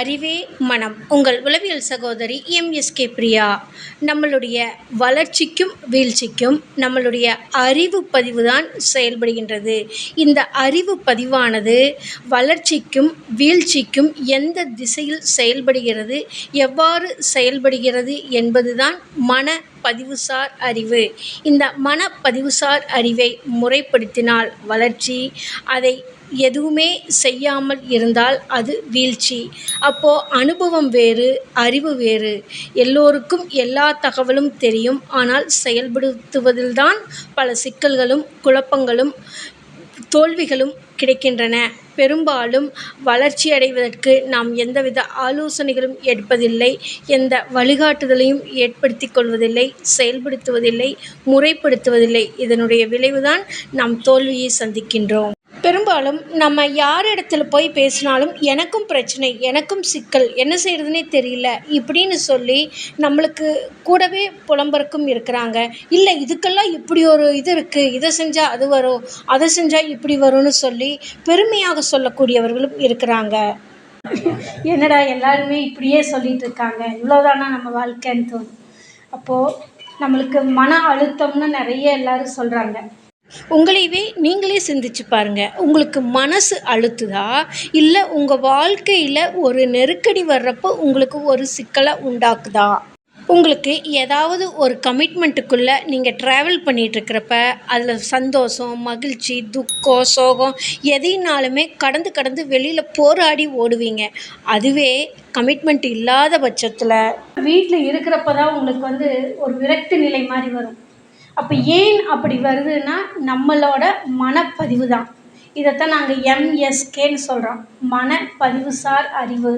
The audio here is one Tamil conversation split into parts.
அறிவே மனம். உங்கள் உளவியல் சகோதரி எம்எஸ்கே பிரியா. நம்மளுடைய வளர்ச்சிக்கும் வீழ்ச்சிக்கும் நம்மளுடைய அறிவு பதிவு தான் செயல்படுகின்றது. இந்த அறிவு பதிவானது வளர்ச்சிக்கும் வீழ்ச்சிக்கும் எந்த திசையில் செயல்படுகிறது எவ்வாறு செயல்படுகிறது என்பது தான் மன பதிவுசார் அறிவு. இந்த மன பதிவுசார் அறிவை முறைப்படுத்தினால் வளர்ச்சி அதை எதுவுமே செய்யாமல் இருந்தால் அது வீழ்ச்சி. அப்போது அனுபவம் வேறு அறிவு வேறு. எல்லோருக்கும் எல்லா தகவலும் தெரியும். ஆனால் செயல்படுத்துவதில் தான் பல சிக்கல்களும் குழப்பங்களும் தோல்விகளும் கிடைக்கின்றன. பெரும்பாலும் வளர்ச்சி அடைவதற்கு நாம் எந்தவித ஆலோசனைகளும் எடுப்பதில்லை. எந்த வழிகாட்டுதலையும் ஏற்படுத்தி கொள்வதில்லை. செயல்படுத்துவதில்லை முறைப்படுத்துவதில்லை. இதனுடைய விளைவுதான் நாம் தோல்வியை சந்திக்கின்றோம். பெரும்பாலும் நம்ம யார் இடத்துல போய் பேசினாலும் எனக்கும் பிரச்சனை எனக்கும் சிக்கல் என்ன செய்கிறதுனே தெரியல இப்படின்னு சொல்லி நம்மளுக்கு கூடவே புலம்பருக்கும் இருக்கிறாங்க. இல்லை இதுக்கெல்லாம் இப்படி ஒரு இது இருக்குது இதை செஞ்சால் அது வரும் அதை செஞ்சால் இப்படி வரும்னு சொல்லி பெருமையாக சொல்லக்கூடியவர்களும் இருக்கிறாங்க. என்னடா எல்லாருமே இப்படியே சொல்லிட்டு இருக்காங்க இவ்வளோதானா நம்ம வாழ்க்கைன்னு தோணும். அப்போது நம்மளுக்கு மன அழுத்தம்னு நிறைய எல்லாரும் சொல்கிறாங்க உங்களையவே நீங்களே சிந்திச்சு பாருங்க. உங்களுக்கு மனசு அழுத்துதா? இல்லை உங்கள் வாழ்க்கையில் ஒரு நெருக்கடி வர்றப்போ உங்களுக்கு ஒரு சிக்கலை உண்டாக்குதா? உங்களுக்கு ஏதாவது ஒரு கமிட்மெண்ட்டுக்குள்ளே நீங்கள் ட்ராவல் பண்ணிகிட்ருக்கிறப்ப அதில் சந்தோஷம் மகிழ்ச்சி துக்கம் சோகம் எதைனாலுமே கடந்து கடந்து வெளியில் போராடி ஓடுவீங்க. அதுவே கமிட்மெண்ட் இல்லாத பட்சத்தில் வீட்டில் இருக்கிறப்ப தான் உங்களுக்கு வந்து ஒரு விரக்தி நிலை மாதிரி வரும். அப்போ ஏன் அப்படி வருதுன்னா நம்மளோட மனப்பதிவு தான் இதைத்தான் நாங்கள் எம்எஸ்கேன்னு சொல்கிறோம் மனப்பதிவுசார் அறிவு.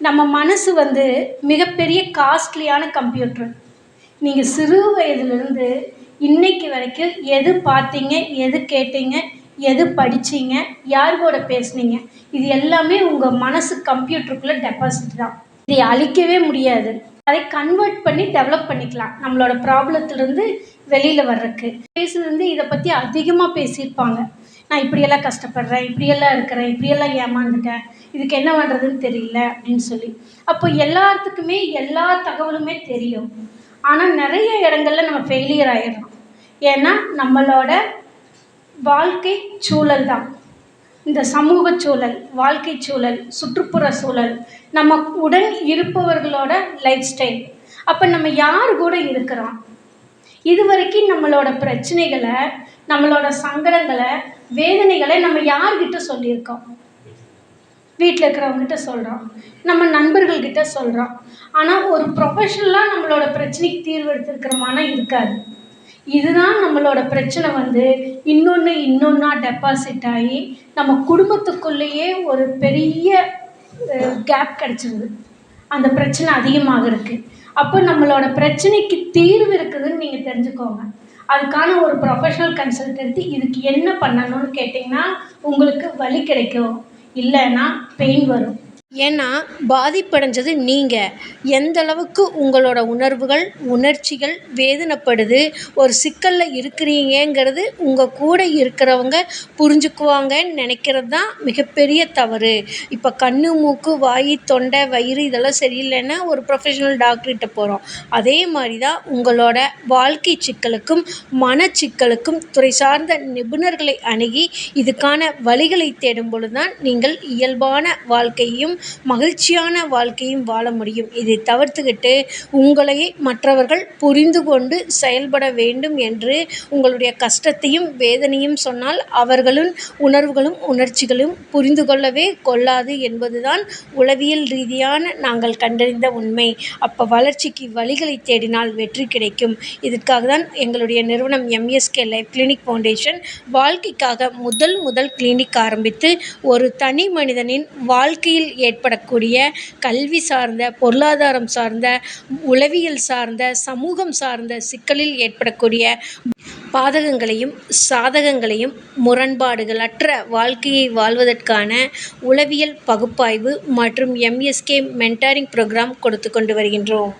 நம்ம மனசு வந்து மிகப்பெரிய காஸ்ட்லியான கம்ப்யூட்ரு நீங்கள் சிறு வயதுலேருந்து இன்னைக்கு வரைக்கும் எது பார்த்தீங்க எது கேட்டீங்க எது படிச்சீங்க யார் கூட பேசுனீங்க இது எல்லாமே உங்கள் மனசு கம்ப்யூட்டருக்குள்ளே டெபாசிட் தான். இதை அழிக்கவே முடியாது. அதை கன்வெர்ட் பண்ணி டெவலப் பண்ணிக்கலாம். நம்மளோட ப்ராப்ளத்துலேருந்து வெளியில் வர்றதுக்கு. பேசுலேருந்து இதை பற்றி அதிகமாக பேசியிருப்பாங்க. நான் இப்படியெல்லாம் கஷ்டப்படுறேன் இப்படியெல்லாம் இருக்கிறேன் இப்படியெல்லாம் ஏமாந்துட்டேன் இதுக்கு என்ன பண்ணுறதுன்னு தெரியல அப்படின்னு சொல்லி. அப்போ எல்லாத்துக்குமே எல்லா தகவலுமே தெரியும். ஆனால் நிறைய இடங்கள்ல நம்ம ஃபெயிலியர் ஆயிடுறோம். ஏன்னா நம்மளோட வாழ்க்கை சூழல் தான் இந்த சமூக சூழல் வாழ்க்கை சூழல் சுற்றுப்புற சூழல் நம்ம உடன் இருப்பவர்களோட லைஃப் ஸ்டைல் அப்போ நம்ம யார் கூட இருக்கிறோம்? இது வரைக்கும் நம்மளோட பிரச்சனைகளை நம்மளோட சங்கடங்களை வேதனைகளை நம்ம யார்கிட்ட சொல்லியிருக்கோம்? வீட்டில் இருக்கிறவங்ககிட்ட சொல்கிறோம் நம்ம நண்பர்கள்கிட்ட சொல்கிறோம் ஆனால் ஒரு ப்ரொஃபஷ்னலாக நம்மளோட பிரச்சனைக்கு தீர்வு எடுத்துருக்கிறோமானா இருக்காது. இதுதான் நம்மளோட பிரச்சனை வந்து. இன்னொன்று இன்னொன்றா டெபாசிட் ஆகி நம்ம குடும்பத்துக்குள்ளேயே ஒரு பெரிய கேப் கிடச்சிருது. அந்த பிரச்சனை அதிகமாக இருக்குது அப்போ நம்மளோட பிரச்சனைக்கு தீர்வு இருக்குதுன்னு நீங்கள் தெரிஞ்சுக்கோங்க. அதுக்கான ஒரு ப்ரொஃபஷனல் கன்சல்டன்சி இதுக்கு என்ன பண்ணணும்னு கேட்டிங்கன்னா உங்களுக்கு வலி கிடைக்கும். இல்லைன்னா பெயின் வரும். ஏன்னா பாதிப்படைஞ்சது நீங்கள் எந்த அளவுக்கு உங்களோட உணர்வுகள் உணர்ச்சிகள் வேதனைப்படுது ஒரு சிக்கலில் இருக்கிறீங்கங்கிறது உங்கள் கூட இருக்கிறவங்க புரிஞ்சுக்குவாங்கன்னு நினைக்கிறது தான் மிகப்பெரிய தவறு. இப்போ கண் மூக்கு வாய் தொண்டை வயிறு இதெல்லாம் சரியில்லைன்னா ஒரு ப்ரொஃபஷனல் டாக்டர்கிட்ட போகிறோம் அதே மாதிரி தான் உங்களோட வாழ்க்கை சிக்கலுக்கும் மனச்சிக்கலுக்கும் துறை சார்ந்த நிபுணர்களை அணுகி இதுக்கான வழிகளை தேடும் பொழுது தான் நீங்கள் இயல்பான வாழ்க்கையும் மகிழ்ச்சியான வாழ்க்கையும் வாழ முடியும். இதை தவிர்த்துக்கிட்டு உங்களையே மற்றவர்கள் புரிந்து கொண்டு செயல்பட வேண்டும் என்று உங்களுடைய கஷ்டத்தையும் வேதனையும் சொன்னால் அவர்களின் உணர்வுகளும் உணர்ச்சிகளும் புரிந்து கொள்ளவே கொள்ளாது என்பதுதான் உளவியல் ரீதியான நாங்கள் கண்டறிந்த உண்மை. அப்போ வளர்ச்சிக்கு வழிகளை தேடினால் வெற்றி கிடைக்கும். இதற்காக தான் எங்களுடைய நிறுவனம் எம்எஸ்கே லைஃப் கிளினிக் ஃபவுண்டேஷன் வாழ்க்கைக்காக முதல் முதல் கிளினிக் ஆரம்பித்து ஒரு தனி மனிதனின் வாழ்க்கையில் ஏற்படக்கூடிய கல்வி சார்ந்த பொருளாதாரம் சார்ந்த உளவியல் சார்ந்த சமூகம் சார்ந்த சிக்கலில் ஏற்படக்கூடிய பாதகங்களையும் சாதகங்களையும் முரண்பாடுகள் அற்ற வாழ்க்கையை வாழ்வதற்கான உளவியல் பகுப்பாய்வு மற்றும் எம்எஸ்கே மென்டாரிங் ப்ரோக்ராம் கொடுத்து கொண்டு வருகின்றோம்.